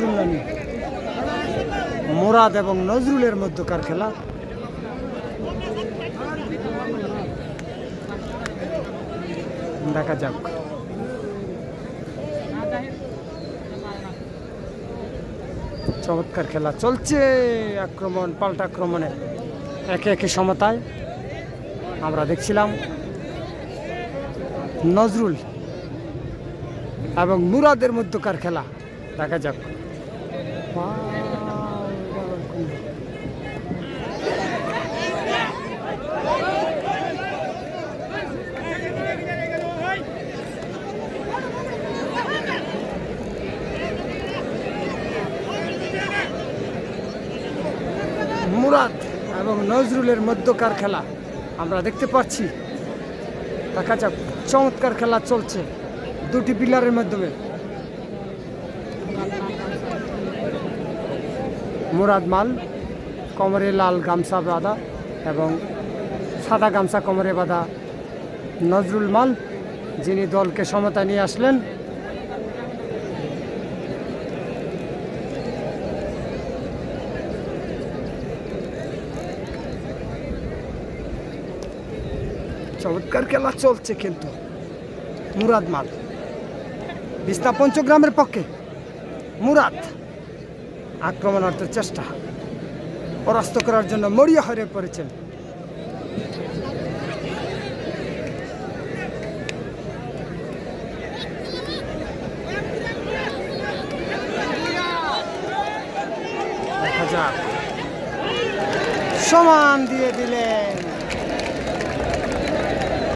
নজরুল নানি মোরাদ এবং নজরুলের মধ্যকার খেলা। দেখা যাক। চমৎকার খেলা চলছে আক্রমণ, পাল্টা আক্রমণে। একে একে সমতায় আমরা দেখছিলাম নজরুল এবং মুরাদের মধ্যকার খেলা। দেখা যাক। মুরাদ এবং নজরুলের মধ্যকার খেলা। আমরা দেখতে পাচ্ছি, দেখা যাক, চমৎকার খেলা চলছে দুটি পিলারের মাধ্যমে। মুরাদ মাল, কোমরে লাল গামছা বাঁধা এবং সাদা গামছা কোমরে বাঁধা নজরুল মাল, যিনি দলকে সমতা নিয়ে আসলেন। চমৎকার খেলা চলছে কিন্তু, মুরাদ মাল। বিস্তা পঞ্চগ্রামের পক্ষে, মুরাদ। আক্রমণার্থের চেষ্টা। পরাস্ত করার জন্য মরিয়া হয়ে পড়েছেন। সমান দিয়ে দিলেন।